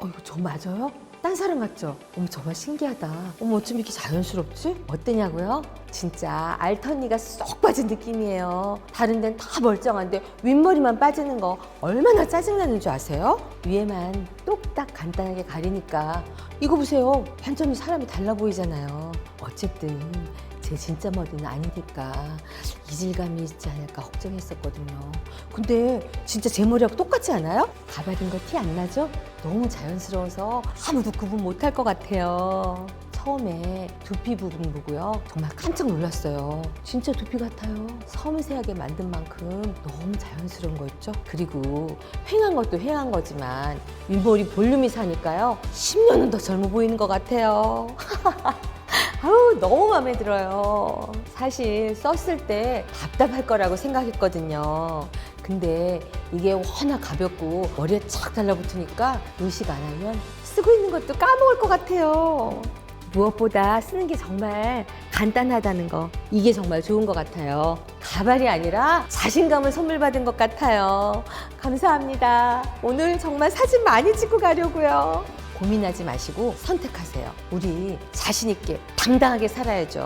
어, 이거 저 맞아요? 딴 사람 같죠? 어머, 정말 신기하다. 어머, 어쩜 이렇게 자연스럽지? 어떠냐고요? 진짜 알턴니가 쏙 빠진 느낌이에요. 다른 데는 다 멀쩡한데 윗머리만 빠지는 거 얼마나 짜증나는 줄 아세요? 위에만 똑딱 간단하게 가리니까 이거 보세요. 완전히 사람이 달라 보이잖아요. 어쨌든 제 진짜 머리는 아니니까 이질감이 있지 않을까 걱정했었거든요. 근데 진짜 제 머리하고 똑같지 않아요? 가발인 거 티 안 나죠? 너무 자연스러워서 아무도 구분 못할 것 같아요. 처음에 두피 부분 보고요. 정말 깜짝 놀랐어요. 진짜 두피 같아요. 섬세하게 만든 만큼 너무 자연스러운 거 있죠? 그리고 횡한 것도 횡한 거지만 윗머리 볼륨이 사니까요. 10년은 더 젊어 보이는 것 같아요. 아우 너무 마음에 들어요. 사실 썼을 때 답답할 거라고 생각했거든요. 근데 이게 워낙 가볍고 머리에 착 달라붙으니까 의식 안 하면 쓰고 있는 것도 까먹을 것 같아요. 무엇보다 쓰는 게 정말 간단하다는 거 이게 정말 좋은 것 같아요. 가발이 아니라 자신감을 선물 받은 것 같아요. 감사합니다. 오늘 정말 사진 많이 찍고 가려고요. 고민하지 마시고 선택하세요. 우리 자신 있게 당당하게 살아야죠.